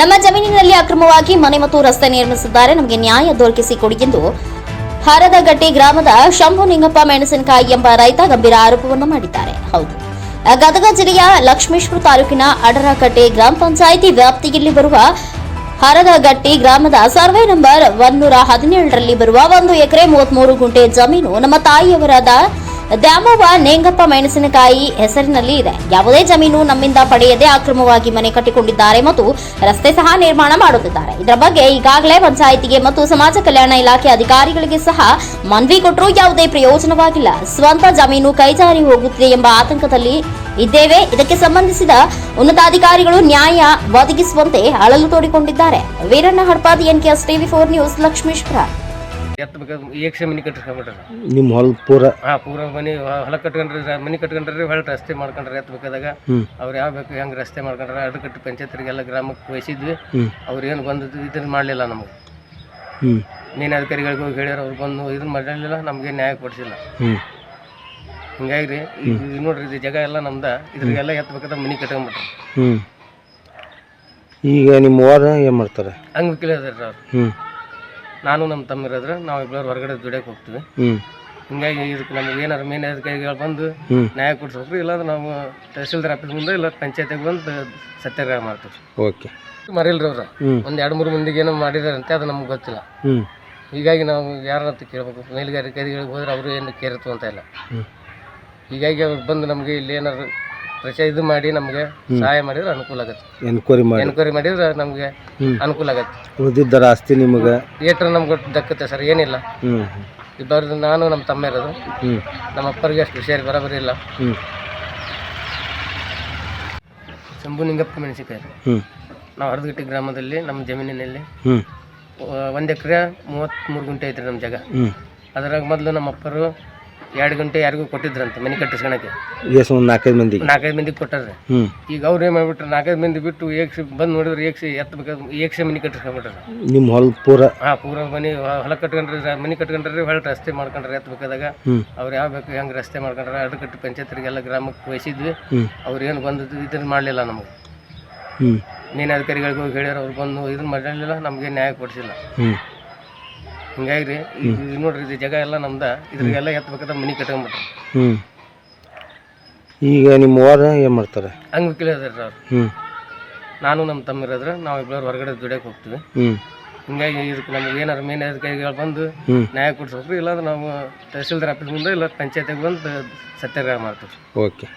ನಮ್ಮ ಜಮೀನಿನಲ್ಲಿ ಅಕ್ರಮವಾಗಿ ಮನೆ ಮತ್ತು ರಸ್ತೆ ನಿರ್ಮಿಸಿದ್ದಾರೆ. ನಮಗೆ ನ್ಯಾಯ ದೊರಕಿಸಿಕೊಡಿ ಎಂದು ಹರದಗಟ್ಟಿ ಗ್ರಾಮದ ಶಂಭು ನಿಂಗಪ್ಪ ಮೆಣಸಿನಕಾಯಿ ಎಂಬ ರೈತ ಗಂಭೀರ ಆರೋಪವನ್ನು ಮಾಡಿದ್ದಾರೆ. ಹೌದು. ಗದಗ ಜಿಲ್ಲೆಯ ಲಕ್ಷ್ಮೇಶ್ವರ ತಾಲೂಕಿನ ಅಡರಕಟ್ಟೆ ಗ್ರಾಮ ಪಂಚಾಯಿತಿ ವ್ಯಾಪ್ತಿಯಲ್ಲಿ ಬರುವ ಹರದಗಟ್ಟಿ ಗ್ರಾಮದ ಸರ್ವೆ ನಂಬರ್ ಒನ್ನೂರ ಹದಿನೇಳರಲ್ಲಿ ಬರುವ ಒಂದು ಎಕರೆ ಮೂವತ್ಮೂರು ಗುಂಟೆ ಜಮೀನು ನಮ್ಮ ತಾಯಿಯವರಾದ ದ್ಯಾಮವ್ವ ನೇಂಗಪ್ಪ ಮೆಣಸಿನಕಾಯಿ ಹೆಸರಿನಲ್ಲಿ ಇದೆ. ಯಾವುದೇ ಜಮೀನು ನಮ್ಮಿಂದ ಪಡೆಯದೆ ಅಕ್ರಮವಾಗಿ ಮನೆ ಕಟ್ಟಿಕೊಂಡಿದ್ದಾರೆ ಮತ್ತು ರಸ್ತೆ ಸಹ ನಿರ್ಮಾಣ ಮಾಡುತ್ತಿದ್ದಾರೆ. ಇದರ ಬಗ್ಗೆ ಈಗಾಗಲೇ ಪಂಚಾಯಿತಿಗೆ ಮತ್ತು ಸಮಾಜ ಕಲ್ಯಾಣ ಇಲಾಖೆ ಅಧಿಕಾರಿಗಳಿಗೆ ಸಹ ಮನವಿ ಕೊಟ್ಟರೂ ಯಾವುದೇ ಪ್ರಯೋಜನವಾಗಿಲ್ಲ. ಸ್ವಂತ ಜಮೀನು ಕೈಜಾರಿ ಹೋಗುತ್ತಿದೆ ಎಂಬ ಆತಂಕದಲ್ಲಿ ಇದ್ದೇವೆ. ಇದಕ್ಕೆ ಸಂಬಂಧಿಸಿದ ಉನ್ನತಾಧಿಕಾರಿಗಳು ನ್ಯಾಯ ಒದಗಿಸುವಂತೆ ಅಳಲು ತೋಡಿಕೊಂಡಿದ್ದಾರೆ. Veeranna Hadpadi NKS TV four news, Lakshmeshwar. ಎತ್ತಬೇಕಾದ್ರೆ ಏಕ್ಸೆ ಮನೆ ನಿಮ್ಮ ಹೊಲ ಪೂರ? ಹಾಂ ಪೂರ ಮನೆ ಹೊಲ ಕಟ್ಕೊಂಡ್ರಿ ಮನೆ ಕಟ್ಕೊಂಡ್ರಿ ಹೊಳ್ಳಿ ರಸ್ತೆ ಮಾಡ್ಕೊಂಡ್ರಿ ಎತ್ತಬೇಕಾದಾಗ ಬೇಕಾದಾಗ ಅವ್ರು ಯಾವ ಬೇಕು ಹೆಂಗೆ ರಸ್ತೆ ಮಾಡ್ಕೊಂಡ್ರೆ ಅದು ಕಟ್ಟಿ ಪಂಚಾಯತ್ರಿಗೆಲ್ಲ ಗ್ರಾಮಕ್ಕೆ ವಹಿಸಿದ್ವಿ. ಅವ್ರು ಏನು ಬಂದು ಇದನ್ನ ಮಾಡಲಿಲ್ಲ ನಮಗೆ. ನೀನು ಅಧಿಕಾರಿಗಳಿಗೆ ಹೋಗಿ ಹೇಳ್ಯಾರ ಅವ್ರು ಬಂದು ಇದನ್ನ ಮಾಡಲಿಲ್ಲ ನಮಗೆ ನ್ಯಾಯ ಕೊಡಿಸಿಲ್ಲ. ಹಿಂಗಾಗಿ ರೀ ಈಗ ನೋಡ್ರಿ ಇದು ಜಾಗ ಎಲ್ಲ ನಮ್ದ ಇದ್ರಿಗೆಲ್ಲ ಎತ್ತಬೇಕಾದ್ರೆ ಮನೆ ಕಟ್ಕೊಂಡ್ಬಿಟ್ರಿ ಹ್ಞೂ ಈಗ ನಿಮ್ಮ ವಾರ ಏನು ಮಾಡ್ತಾರೆ? ಹಂಗೆ ವಕೀಲ ಅದಾರ ಅವ್ರು. ನಾನು ನಮ್ಮ ತಮ್ಮ ಇರೋದ್ರೆ ನಾವು ಇಬ್ಬರು ಹೊರಗಡೆ ದುಡಿಯಕ್ಕೆ ಹೋಗ್ತೀವಿ. ಹಿಂಗಾಗಿ ಇದಕ್ಕೆ ನಮ್ಗೆ ಏನಾರು ಮೇನ್ ಅಧಿಕಾರಿಗಳು ಬಂದು ನ್ಯಾಯ ಕೊಡಿಸ್ಬೇಕು ಇಲ್ಲಾಂದ್ರೆ ನಾವು ತಹಸೀಲ್ದಾರ್ ಆಫೀಸ್ ಮುಂದೆ ಇಲ್ಲ ಪಂಚಾಯತಿಗೆ ಬಂದು ಸತ್ಯಾಗ್ರಹ ಮಾಡ್ತೀವಿ. ಓಕೆ. ಮರಿಲ್ರಿ ಅವ್ರು. ಒಂದು ಎರಡು ಮೂರು ಮಂದಿಗೆ ಏನೋ ಮಾಡಿದಾರಂತೆ ಅದು ನಮ್ಗೆ ಗೊತ್ತಿಲ್ಲ. ಹೀಗಾಗಿ ನಾವು ಯಾರನ್ನ ಕೇಳ್ಬೇಕು ಮೇಲ್ಗಾರಿಕೆಗಳಿಗೆ ಹೋದ್ರೆ ಅವರು ಏನು ಕೇರತ್ತು ಅಂತ ಇಲ್ಲ. ಹೀಗಾಗಿ ಅವ್ರು ಬಂದು ನಮಗೆ ಇಲ್ಲಿ ಏನಾದ್ರು ಪ್ರಚಾರ ಇದು ಮಾಡಿ ನಮಗೆ ಸಹಾಯ ಮಾಡಿದ್ರೆ ಅನುಕೂಲ ಆಗುತ್ತೆ. ಎನ್ಕ್ವೈರಿ ಮಾಡಿ. ಎನ್ಕ್ವೈರಿ ಮಾಡಿದ್ರೆ ನಮಗೆ ಅನುಕೂಲ ಆಗುತ್ತೆ. ಉಳಿದಿದ್ದರ ಆಸ್ತಿ ನಿಮಗೆ? ಏಟ್ರ ನಮ್ಗೆ ದಕ್ಕತ್ತೆ ಸರ್ ಏನಿಲ್ಲ. ಹ್ಞೂ ಇಬ್ಬರದು ನಾನು ನಮ್ಮ ತಮ್ಮ ಇರೋದು. ಹ್ಞೂ ನಮ್ಮ ಅಪ್ಪರಿಗೆ ಅಷ್ಟು ಹುಷಾರಿ ಬರೋಬರಿ ಇಲ್ಲ. ಹ್ಞೂ ಶಂಭು ನಿಂಗಪ್ಪ ಮೆಣಸಿಕಾಯಿ ಹ್ಞೂ ನಾವು ಹರದಗಟ್ಟಿ ಗ್ರಾಮದಲ್ಲಿ ನಮ್ಮ ಜಮೀನಿನಲ್ಲಿ ಹ್ಞೂ ಒಂದು ಎಕರೆ ಮೂವತ್ತ್ಮೂರು ಗುಂಟೆ ಐತ್ರಿ ನಮ್ಮ ಜಾಗ. ಹ್ಞೂ ಅದ್ರಾಗ ಮೊದಲು ನಮ್ಮ ಅಪ್ಪರು ಎರಡು ಗಂಟೆ ಯಾರಿಗೂ ಕೊಟ್ಟಿದ್ರಂತೆ ಮನೆ ಕಟ್ಟಿಸ್ಕೊಳಕ್ಕೆ. ಎಷ್ಟು ಒಂದು ನಾಲ್ಕೈದು ಮಂದಿಗೆ. ನಾಲ್ಕೈದು ಮಂದಿಗೆ ಕೊಟ್ಟಾರೆ ಹ್ಞೂ ಈಗ ಅವ್ರು ಏನು ಮಾಡ್ಬಿಟ್ರು ನಾಲ್ಕೈದು ಮಂದಿ ಬಿಟ್ಟು ಏಕ್ಸಿ ಬಂದು ನೋಡಿದ್ರೆ ಏಕ್ಸಿ ಎತ್ತಬೇಕಾದ್ರೆ ಏಕ್ಸಿ ಮನೆ ಕಟ್ಟಿಸ್ಕೊಂಡ್ಬಿಟ್ರೆ ನಿಮ್ಮ ಹೊಲ ಪೂರ? ಹಾಂ ಪೂರ ಮನೆ ಹೊಲ ಕಟ್ಕೊಂಡ್ರೆ ಮನೆ ಕಟ್ಕೊಂಡ್ರಿ ಹೊಲ ರಸ್ತೆ ಮಾಡ್ಕೊಂಡ್ರೆ ಎತ್ತಬೇಕಾದಾಗ ಬೇಕಾದಾಗ ಅವ್ರು ಯಾವ ಬೇಕು ಹೆಂಗೆ ರಸ್ತೆ ಮಾಡ್ಕೊಂಡ್ರೆ ಅದು ಕಟ್ಟಿ ಪಂಚಾಯತ್ರಿಗೆಲ್ಲ ಗ್ರಾಮಕ್ಕೆ ವಹಿಸಿದ್ವಿ. ಅವ್ರು ಏನು ಬಂದು ಇದನ್ನ ಮಾಡಲಿಲ್ಲ ನಮಗೆ. ಹ್ಞೂ ನೀನು ಅಧಿಕಾರಿಗಳಿಗೆ ಹೋಗಿ ಹೇಳ್ಯಾರ ಅವ್ರು ಬಂದು ಇದನ್ನ ಮಾಡಲಿಲ್ಲ ನಮಗೆ ನ್ಯಾಯ ಕೊಡಿಸಿಲ್ಲ. ಹಿಂಗಾಗಿ ರೀ ಈಗ ನೋಡ್ರಿ ಇದು ಜಾಗ ಎಲ್ಲ ನಮ್ದ ಇದ್ರಿಗೆಲ್ಲ ಎತ್ತಬೇಕಂತ ಮನೆ ಕಟ್ಕೊಂಡ್ಬಿಟ್ರಿ ಹ್ಞೂ ಈಗ ನಿಮ್ಮ ವಾರ ಏನು ಮಾಡ್ತಾರೆ? ಹಂಗೆ ವಕೀಲ ಅದಾರ ಅವ್ರು. ಹ್ಞೂ ನಾನು ನಮ್ಮ ತಮ್ಮ ಇರೋದ್ರೆ ನಾವು ಇಬ್ಬರು ಹೊರಗಡೆ ದುಡಿಯಕ್ಕೆ ಹೋಗ್ತೀವಿ. ಹ್ಞೂ ಹಿಂಗಾಗಿ ಇದಕ್ಕೆ ನಮ್ಗೆ ಏನಾರು ಮೇನ್ ಅಧಿಕಾರಿಗಳು ಬಂದು ಹ್ಞೂ ನ್ಯಾಯ ಕೊಡ್ಸೋಕ್ರಿ ಇಲ್ಲಾಂದ್ರೆ ನಾವು ತಹಸೀಲ್ದಾರ್ ಆಫೀಸ್ ಮುಂದೆ ಇಲ್ಲ ಪಂಚಾಯತಿಗೆ ಬಂದು ಸತ್ಯಾಗ್ರಹ ಮಾಡ್ತೀವಿ. ಓಕೆ.